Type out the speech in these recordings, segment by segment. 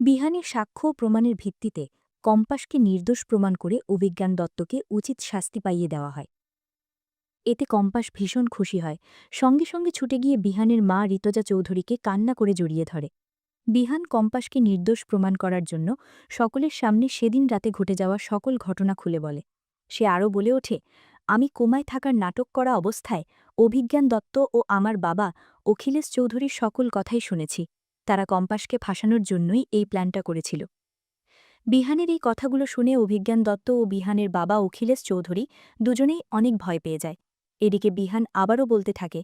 বিহানের সাক্ষ্য প্রমাণের ভিত্তিতে কম্পাসকে নির্দোষ প্রমাণ করে অভিজ্ঞান দত্তকে উচিত শাস্তি পাইয়ে দেওয়া হয়। এতে কম্পাস ভীষণ খুশি হয়। সঙ্গে সঙ্গে ছুটে গিয়ে বিহানের মা ঋতজা চৌধুরীকে কান্না করে জড়িয়ে ধরে। বিহান কম্পাসকে নির্দোষ প্রমাণ করার জন্য সকলের সামনে সেদিন রাতে ঘটে যাওয়া সকল ঘটনা খুলে বলে। সে আরও বলে ওঠে, আমি কোমায় থাকার নাটক করা অবস্থায় অভিজ্ঞান দত্ত ও আমার বাবা অখিলেশ চৌধুরীর সকল কথাই শুনেছি। তারা কম্পাসকে ফাঁসানোর জন্যই এই প্ল্যানটা করেছিল। বিহানের এই কথাগুলো শুনে অভিজ্ঞান দত্ত ও বিহানের বাবা অখিলেশ চৌধুরী দুজনেই অনেক ভয় পেয়ে যায়। এদিকে বিহান আবারও বলতে থাকে,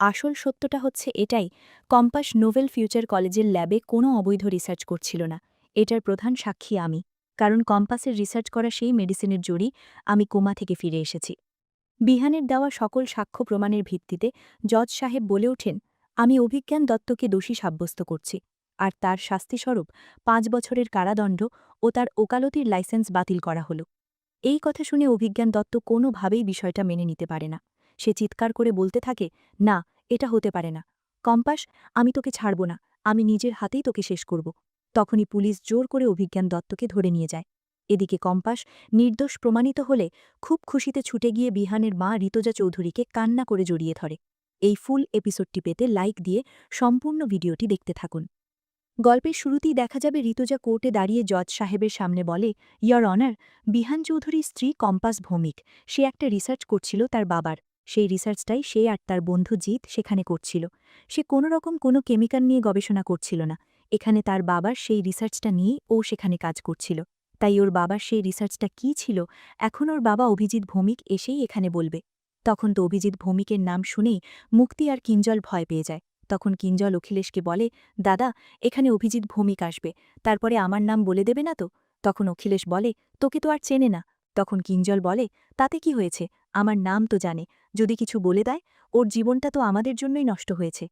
আসল সত্যটা হচ্ছে এটাই, কম্পাস নোভেল ফিউচার কলেজের ল্যাবে কোনো অবৈধ রিসার্চ করছিল না। এটার প্রধান সাক্ষী আমি, কারণ কম্পাসের রিসার্চ করা সেই মেডিসিনের জুড়ি আমি কোমা থেকে ফিরে এসেছি। বিহানের দেওয়া সকল সাক্ষ্য প্রমাণের ভিত্তিতে জজ সাহেব বলে ওঠেন আমি অভিজ্ঞান দত্তকে দোষী সাব্যস্ত করছি, আর তার শাস্তিস্বরূপ পাঁচ বছরের কারাদণ্ড ও তার ওকালতির লাইসেন্স বাতিল করা হল। এই কথা শুনে অভিজ্ঞান দত্ত কোনোভাবেই বিষয়টা মেনে নিতে পারে না। সে চিৎকার করে বলতে থাকে, না, এটা হতে পারে না। কম্পাস, আমি তোকে ছাড়ব না। আমি নিজের হাতেই তোকে শেষ করব। তখনই পুলিশ জোর করে অভিজ্ঞান দত্তকে ধরে নিয়ে যায়। এদিকে কম্পাস নির্দোষ প্রমাণিত হলে খুব খুশিতে ছুটে গিয়ে বিহানের মা ঋতজা চৌধুরীকে কান্না করে জড়িয়ে ধরে। এই ফুল এপিসোডটি পেতে লাইক দিয়ে সম্পূর্ণ ভিডিওটি দেখতে থাকুন। গল্পের শুরুতেই দেখা যাবে ঋতুজা কোর্টে দাঁড়িয়ে জজ সাহেবের সামনে বলে ইয়র অনার বিহান চৌধুরীর স্ত্রী কম্পাস ভৌমিক, সে একটা রিসার্চ করছিল তার বাবার। সেই রিসার্চটাই সে আর তার বন্ধু জিৎ সেখানে করছিল। সে কোনো রকম কোনো কেমিক্যাল নিয়ে গবেষণা করছিল না। এখানে তার বাবার সেই রিসার্চটা নিয়েই ও সেখানে কাজ করছিল। তাই ওর বাবার সেই রিসার্চটা কী ছিল, এখন ওর বাবা অভিজিৎ ভৌমিক এসেই এখানে বলবে। তখন তো অভিজিৎ ভৌমিকের নাম শুনেই মুক্তি আর কিঞ্জল ভয় পেয়ে যায়। তখন কিঞ্জল অখিলেশকে বলে, দাদা, এখানে অভিজিৎ ভৌমিক আসবে। তারপরে আমার নাম বলে দেবে না তো? তখন অখিলেশ বলে, তোকে তো আর চেনে না। তখন কিঞ্জল বলে, তাতে কি হয়েছে? আমার নাম তো জানে। যদি কিছু বলে দেয়, ওর জীবনটা তো আমাদের জন্যই নষ্ট হয়েছে।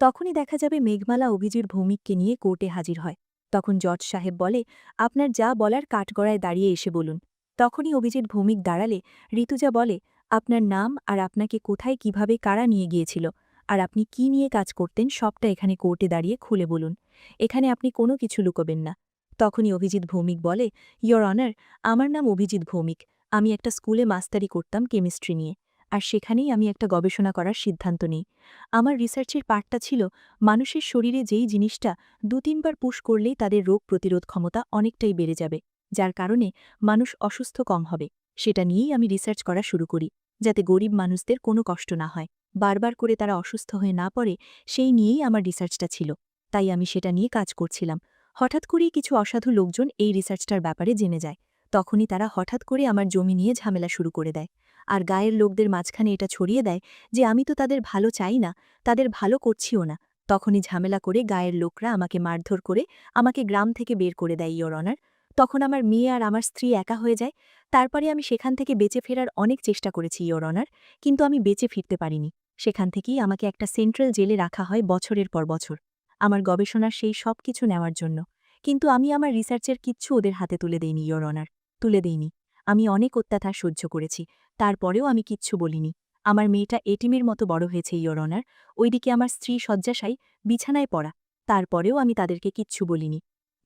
তখনই দেখা যাবে মেঘমালা অভিজিৎ ভৌমিককে নিয়ে কোর্টে হাজির হয়। তখন জজ সাহেব বলে, আপনার যা বলার কাঠগড়ায় দাঁড়িয়ে এসে বলুন। তখনই অভিজিৎ ভৌমিক দাঁড়ালে, ঋতুজা বলে আপনার নাম আর আপনাকে কোথায় কীভাবে কারা নিয়ে গিয়েছিল আর আপনি কি নিয়ে কাজ করতেন সবটা এখানে কোর্টে দাঁড়িয়ে খুলে বলুন। এখানে আপনি কোনো কিছু লুকোবেন না। তখনই অভিজিৎ ভৌমিক বলে ইয়োর অনার আমার নাম অভিজিৎ ভৌমিক। আমি একটা স্কুলে মাস্টারি করতাম কেমিস্ট্রি নিয়ে আর সেখানেই আমি একটা গবেষণা করার সিদ্ধান্ত নিই। আমার রিসার্চের পার্টটা ছিল, মানুষের শরীরে যেই জিনিসটা দু তিনবার পুশ করলেই তাদের রোগ প্রতিরোধ ক্ষমতা অনেকটাই বেড়ে যাবে, যার কারণে মানুষ অসুস্থ কম হবে। সেটা নিয়েই আমি রিসার্চ করা শুরু করি, যাতে গরিব মানুষদের কোনো কষ্ট না হয়। বারবার করে তারা অসুস্থ হয়ে না পড়ে, সেই নিয়েই আমার রিসার্চটা ছিল। তাই আমি সেটা নিয়ে কাজ করছিলাম। হঠাৎ করেই কিছু অসাধু লোকজন এই রিসার্চটার ব্যাপারে জেনে যায়। তখনই তারা হঠাৎ করে আমার জমি নিয়ে ঝামেলা শুরু করে দেয়। আর গায়ের লোকদের মাঝখানে এটা ছড়িয়ে দেয় যে, আমি তো তাদের ভালো চাই না, তাদের ভালো করছিও না। তখনই ঝামেলা করে গায়ের লোকরা আমাকে মারধর করে আমাকে গ্রাম থেকে বের করে দেয় ইয়োর অনার তখন আমার মেয়ে আর আমার স্ত্রী একা হয়ে যায়। তারপরে আমি সেখান থেকে বেঁচে ফেরার অনেক চেষ্টা করেছি ইয়োর অনার। কিন্তু আমি বেঁচে ফিরতে পারিনি। সেখান থেকেই আমাকে একটা সেন্ট্রাল জেলে রাখা হয় বছরের পর বছর, আমার গবেষণার সেই সব কিছু নেওয়ার জন্য। কিন্তু আমি আমার রিসার্চের কিচ্ছু ওদের হাতে তুলে দেইনি ইয়োর অনার, তুলে দেইনি। আমি অনেক অত্যাচার সহ্য করেছি, তারপরেও আমি কিচ্ছু বলিনি। আমার মেয়েটা এটিমের মতো বড় হয়েছে ইয়োর অনার। ওইদিকে আমার স্ত্রী শয্যাশায়ী, বিছানায় পড়া। তারপরেও আমি তাদেরকে কিচ্ছু বলিনি।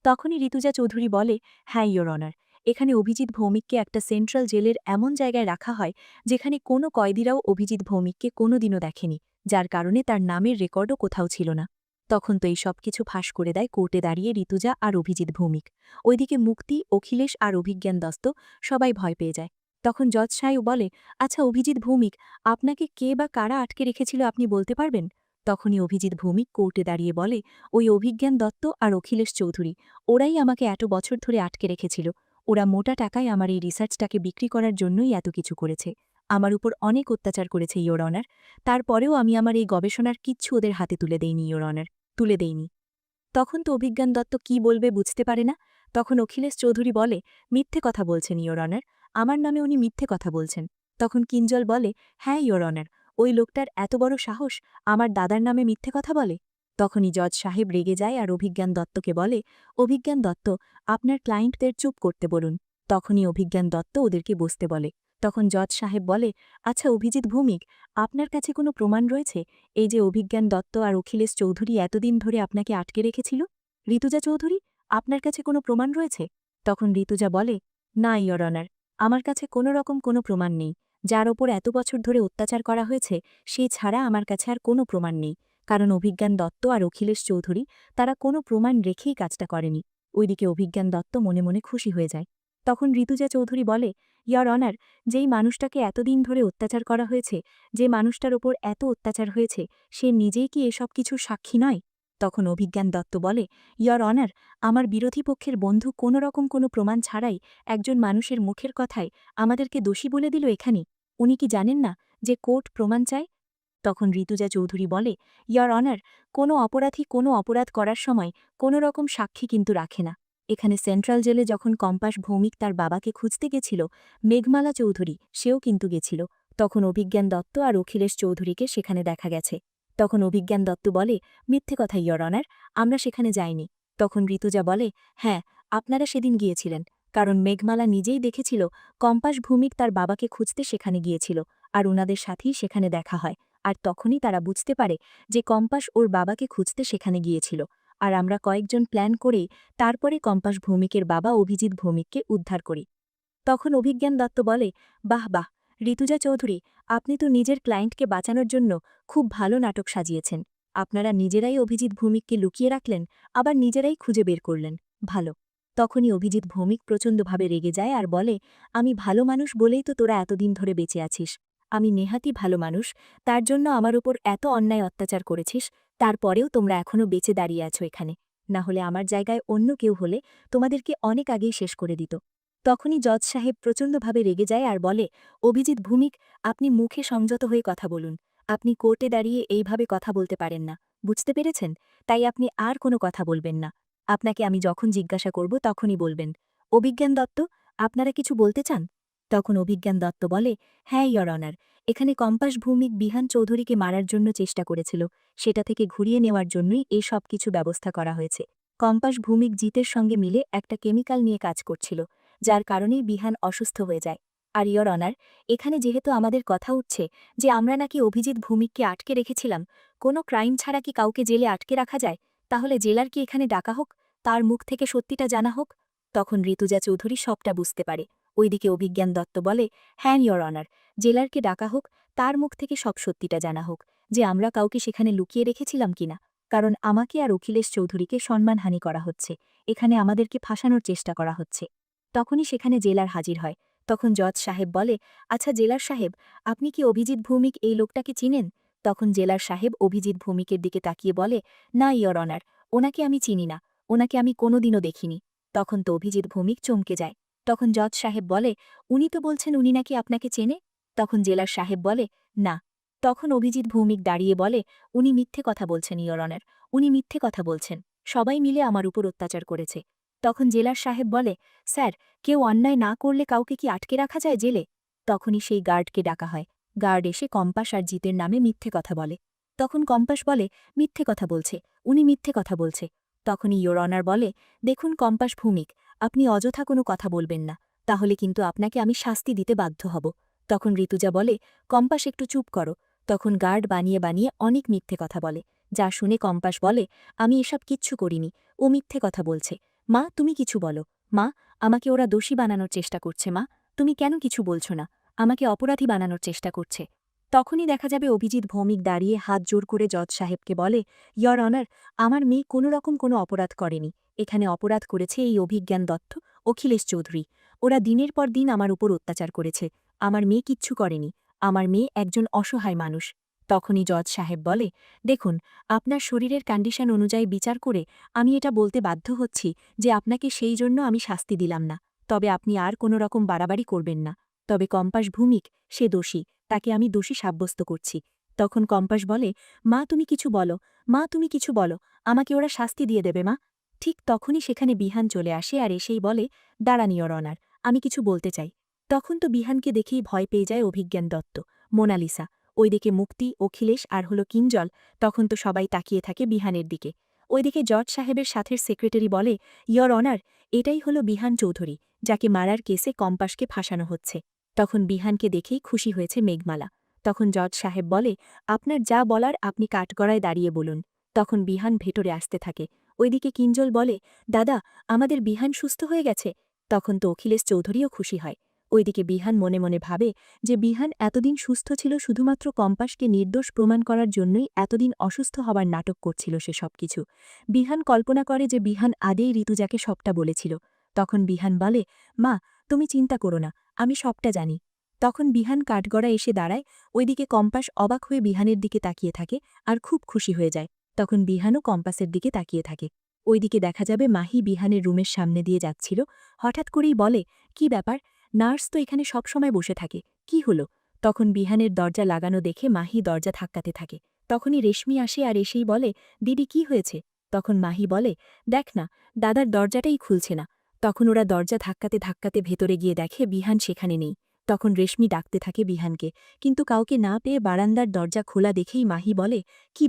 তখনই ঋতুজা চৌধুরী বলে হ্যাঁ ইয়োর অনার এখানে অভিজিৎ ভৌমিককে একটা সেন্ট্রাল জেলের এমন জায়গায় রাখা হয় যেখানে কোনো কয়েদিরাও অভিজিৎ ভৌমিককে কোনোদিনও দেখেনি, যার কারণে তার নামের রেকর্ডও কোথাও ছিল না। তখন তো এই সব কিছু ফাঁস করে দেয় কোর্টে দাঁড়িয়ে ঋতুজা আর অভিজিৎ ভৌমিক। ওইদিকে মুক্তি, অখিলেশ আর অভিজ্ঞান দস্ত সবাই ভয় পেয়ে যায়। তখন জজ সাহেব বলে আচ্ছা অভিজিৎ ভৌমিক, আপনাকে কে বা কারা আটকে রেখেছিল আপনি বলতে পারবেন? তখনই অভিজিৎ ভৌমিক কোর্টে দাঁড়িয়ে বলে, ওই অভিজ্ঞান দত্ত আর অখিলেশ চৌধুরী, ওরাই আমাকে এত বছর ধরে আটকে রেখেছিল। ওরা মোটা টাকায় আমার এই রিসার্চটাকে বিক্রি করার জন্যই এত কিছু করেছে। আমার উপর অনেক অত্যাচার করেছে ইয়োর অনার। তারপরেও আমি আমার এই গবেষণার কিচ্ছু ওদের হাতে তুলে দেইনি ইয়োর অনার। তুলে দেইনি। তখন তো অভিজ্ঞান দত্ত কি বলবে বুঝতে পারে না। তখন অখিলেশ চৌধুরী বলে, মিথ্যে কথা বলছেন ইয়োর অনার। আমার নামে উনি মিথ্যে কথা বলছেন। তখন কিঞ্জল বলে হ্যাঁ ইয়োর অনার। ওই লোকটার এত বড় সাহস আমার দাদার নামে মিথ্যে কথা বলে? তখনই জজ সাহেব রেগে যায় আর অভিজ্ঞান দত্তকে বলে, অভিজ্ঞান দত্ত, আপনার ক্লায়েন্টদের চুপ করতে বলুন। তখনই অভিজ্ঞান দত্ত ওদেরকে বসতে বলে। তখন জজ সাহেব বলে আচ্ছা অভিজিৎ ভৌমিক, আপনার কাছে কোনো প্রমাণ রয়েছে? এই যে অভিজ্ঞান দত্ত আর অখিলেশ চৌধুরী এতদিন ধরে আপনাকে আটকে রেখেছিল? ঋতুজা চৌধুরী, আপনার কাছে কোনো প্রমাণ রয়েছে? তখন ঋতুজা বলে, না ইয়র অনার, আমার কাছে কোনো রকম কোনো প্রমাণ নেই। যার ওপর এত বছর ধরে অত্যাচার করা হয়েছে, সে ছাড়া আমার কাছে আর কোনো প্রমাণ নেই। কারণ অভিজ্ঞান দত্ত আর অখিলেশ চৌধুরী তারা কোনো প্রমাণ রেখেই কাজটা করেনি। ওইদিকে অভিজ্ঞান দত্ত মনে মনে খুশি হয়ে যায়। তখন ঋতুজা চৌধুরী বলে ইয়র অনার যেই মানুষটাকে এতদিন ধরে অত্যাচার করা হয়েছে, যে মানুষটার ওপর এত অত্যাচার হয়েছে, সে নিজেই কি এসব কিছুর সাক্ষী নয়? তখন অভিজ্ঞান দত্ত বলে ইয়র অনার আমার বিরোধী পক্ষের বন্ধু কোনো রকম কোনো প্রমাণ ছাড়াই একজন মানুষের মুখের কথায় আমাদেরকে দোষী বলে দিল এখানে। উনি কি জানেন না যে কোর্ট প্রমাণ চায়? তখন ঋতুজা চৌধুরী বলে ইয়র অনার কোনো অপরাধী কোনো অপরাধ করার সময় কোনো রকম সাক্ষী কিন্তু রাখে না। এখানে সেন্ট্রাল জেলে যখন কম্পাস ভৌমিক তার বাবাকে খুঁজতে গেছিল, মেঘমালা চৌধুরী, সেও কিন্তু গেছিল। তখন অভিজ্ঞান দত্ত আর অখিলেশ চৌধুরীকে সেখানে দেখা গেছে। তখন অভিজ্ঞান দত্ত বলে, মিথ্যে কথা ইয়র অনার, আমরা সেখানে যাইনি। তখন ঋতুজা বলে হ্যাঁ আপনারা সেদিন গিয়েছিলেন, কারণ মেঘমালা নিজেই দেখেছিল কম্পাস ভূমিক তার বাবাকে খুঁজতে সেখানে গিয়েছিল, আর উনাদের সাথেই সেখানে দেখা হয়, আর তখনই তারা বুঝতে পারে যে কম্পাস ওর বাবাকে খুঁজতে সেখানে গিয়েছিল, আর আমরা কয়েকজন প্ল্যান করেই তারপরে কম্পাস ভৌমিকের বাবা অভিজিৎ ভৌমিককে উদ্ধার করি। তখন অভিজ্ঞান দত্ত বলে, বাহ বাহ ঋতুজা চৌধুরী, আপনি তো নিজের ক্লায়েন্টকে বাঁচানোর জন্য খুব ভালো নাটক সাজিয়েছেন। আপনারা নিজেরাই অভিজিৎ ভৌমিককে লুকিয়ে রাখলেন, আবার নিজেরাই খুঁজে বের করলেন। ভালো। তখনই অভিজিৎ ভৌমিক প্রচণ্ডভাবে রেগে যায় আর বলে, আমি ভালো মানুষ বলেই তো তোরা এতদিন ধরে বেঁচে আছিস। আমি নেহাতি ভালো মানুষ, তার জন্য আমার উপর এত অন্যায় অত্যাচার করেছিস, তারপরেও তোমরা এখনও বেঁচে দাঁড়িয়ে আছো এখানে। না হলে আমার জায়গায় অন্য কেউ হলে তোমাদেরকে অনেক আগেই শেষ করে দিত। তখনই জজ সাহেব প্রচণ্ডভাবে রেগে যায় আর বলে, অভিজিৎ ভূমিক, আপনি মুখে সংযত হয়ে কথা বলুন। আপনি কোর্টে দাঁড়িয়ে এইভাবে কথা বলতে পারেন না। বুঝতে পেরেছেন? তাই আপনি আর কোনো কথা বলবেন না। আপনাকে আমি যখন জিজ্ঞাসা করব তখনই বলবেন। অভিজ্ঞান দত্ত, আপনারা কিছু বলতে চান? তখন অভিজ্ঞান দত্ত বলে হ্যাঁ ইয়র অনার। এখানে কম্পাস ভৌমিক বিহান চৌধুরীকে মারার জন্য চেষ্টা করেছিল। সেটা থেকে ঘুরিয়ে নেওয়ার জন্যই এই সব কিছু ব্যবস্থা করা হয়েছে। কম্পাস ভৌমিক জিতের সঙ্গে মিলে একটা কেমিক্যাল নিয়ে কাজ করছিল। যার কারণেই বিহান অসুস্থ হয়ে যায়। আর ইয়র অনার, এখানে যেহেতু আমাদের কথা উঠছে যে আমরা নাকি অভিজিৎ ভূমিককে আটকে রেখেছিলাম, কোনো ক্রাইম ছাড়া কি কাউকে জেলে আটকে রাখা যায়? তাহলে জেলার কি এখানে ডাকা হোক? তার মুখ থেকে সত্যিটা জানা হোক? তখন ঋতুজা চৌধুরী সবটা বুঝতে পারে। ওইদিকে অভিজ্ঞান দত্ত বলে হ্যাঁ ইয়র অনার, জেলারকে ডাকা হোক, তার মুখ থেকে সব সত্যিটা জানা হোক, যে আমরা কাউকে সেখানে লুকিয়ে রেখেছিলাম কিনা। কারণ আমাকে আর অখিলেশ চৌধুরীকে সম্মানহানি করা হচ্ছে। এখানে আমাদেরকে ফাঁসানোর চেষ্টা করা হচ্ছে। তখনই সেখানে জেলার হাজির হয়। তখন জজ সাহেব বলে আচ্ছা জেলার সাহেব, আপনি কি অভিজিৎ ভৌমিক এই লোকটাকে চিনেন? তখন জেলার সাহেব অভিজিৎ ভৌমিকের দিকে তাকিয়ে বলে, না ইয়র অনার, ওনাকে আমি চিনি না, ওনাকে আমি কোনোদিনও দেখিনি। তখন তো অভিজিৎ ভৌমিক চমকে যায়। তখন জজ সাহেব বলে, উনি তো বলছেন উনি নাকি আপনাকে চেনে? তখন জেলার সাহেব বলে, না। তখন অভিজিৎ ভৌমিক দাঁড়িয়ে বলে, উনি মিথ্যে কথা বলছেন ইয়র অনার, উনি মিথ্যে কথা বলছেন। সবাই মিলে আমার উপর অত্যাচার করেছে। তখন জেলার সাহেব বলে, স্যার, কেউ অন্যায় না করলে কাউকে কি আটকে রাখা যায় জেলে? তখনই সেই গার্ডকে ডাকা হয়। গার্ড এসে কম্পাস আর জিতের নামে মিথ্যে কথা বলে। তখন কম্পাস বলে, মিথ্যে কথা বলছে। উনি মিথ্যে কথা বলছে। তখনই ইয়োর অনার বলে, দেখুন কম্পাস ভূমিক, আপনি অযথা কোনো কথা বলবেন না, তাহলে কিন্তু আপনাকে আমি শাস্তি দিতে বাধ্য হব। তখন ঋতুজা বলে, কম্পাস, একটু চুপ করো। তখন গার্ড বানিয়ে বানিয়ে অনেক মিথ্যে কথা বলে। যা শুনে কম্পাস বলে, আমি এসব কিচ্ছু করিনি, ও মিথ্যে কথা বলছে। মা, তুমি কিছু বলো। মা, আমাকে ওরা দোষী বানানোর চেষ্টা করছে, মা। তুমি কেন কিছু বলছো না? আমাকে অপরাধী বানানোর চেষ্টা করছে। তখনই দেখা যাবে অভিজিৎ ভৌমিক দাঁড়িয়ে হাত জোর করে জজ সাহেবকে বলে ইয়র অনার আমার মেয়ে কোনো রকম কোনো অপরাধ করেনি। এখানে অপরাধ করেছে এই অভিজ্ঞান দত্ত, অখিলেশ চৌধুরী। ওরা দিনের পর দিন আমার উপর অত্যাচার করেছে। আমার মেয়ে কিচ্ছু করেনি। আমার মেয়ে একজন অসহায় মানুষ। তখনই জজ সাহেব বলে, দেখুন, আপনার শরীরের কন্ডিশন অনুযায়ী বিচার করে আমি এটা বলতে বাধ্য হচ্ছি যে আপনাকে সেই জন্য আমি শাস্তি দিলাম না। তবে আপনি আর কোনো রকম বাড়াবাড়ি করবেন না। তবে কম্পাস ভূমিক, সে দোষী, তাকে আমি দোষী সাব্যস্ত করছি। তখন কম্পাস বলে, মা, তুমি কিছু বলো, মা, তুমি কিছু বলো, আমাকে ওরা শাস্তি দিয়ে দেবে, মা? ঠিক তখনই সেখানে বিহান চলে আসে আর এসেই বলে দাঁড়ানিয়র অনার আমি কিছু বলতে চাই। তখন তো বিহানকে দেখেই ভয় পেয়ে যায় অভিজ্ঞান দত্ত, মোনালিসা। ওইদিকে মুক্তি, অখিলেশ আর হলো কিঞ্জল, তখন তো সবাই তাকিয়ে থাকে বিহানের দিকে। ওইদিকে জজ সাহেবের সাথের সেক্রেটারি বলে ইয়র অনার এটাই হলো বিহান চৌধুরী, যাকে মারার কেসে কম্পাসকে ফাঁসানো হচ্ছে। তখন বিহানকে দেখেই খুশি হয়েছে মেঘমালা। তখন জজ সাহেব বলে, আপনার যা বলার আপনি কাঠগড়ায় দাঁড়িয়ে বলুন। তখন বিহান ভেতরে আসতে থাকে। ওইদিকে কিঞ্জল বলে, দাদা, আমাদের বিহান সুস্থ হয়ে গেছে। তখন তো অখিলেশ চৌধুরীও খুশি হয়। ওইদিকে বিহান মনে মনে ভাবে যে বিহান এতদিন সুস্থ ছিল শুধুমাত্র কম্পাসকে নির্দোষ প্রমাণ করার জন্যই এতদিন অসুস্থ হবার নাটক করছিল সে সবকিছু। বিহান কল্পনা করে যে বিহান আদেই ঋতুজাকে সবটা বলেছিল। তখন বিহান বলে, মা, তুমি চিন্তা করো না, আমি সবটা জানি। তখন বিহান কাঠগড়া এসে দাঁড়ায়, ওইদিকে কম্পাস অবাক হয়ে বিহানের দিকে তাকিয়ে থাকে আর খুব খুশি হয়ে যায়। তখন বিহানও কম্পাসের দিকে তাকিয়ে থাকে। ওইদিকে দেখা যাবে মাহি বিহানের রুমের সামনে দিয়ে যাচ্ছিল। হঠাৎ করেই বলে, কি ব্যাপার? নার্স তো এখানে সবসময় বসে থাকে। কি হলো? তখন বিহানের দরজা লাগানো দেখে মাহি দরজা ধাক্কাতে থাকে। তখনই রেশমি আসে আর এসেই বলে, দিদি, কি হয়েছে? তখন মাহি বলে, দেখ না, দাদার দরজাটাই খুলছে না। তখন ওরা দরজা ধাক্কাতে ধাক্কাতে ভেতরে গিয়ে দেখে বিহান সেখানে নেই। তখন রেশমি ডাকতে থাকে বিহানকে। কিন্তু কাউকে না পেয়ে বারান্দার দরজা খোলা দেখেই মাহি বলে, কি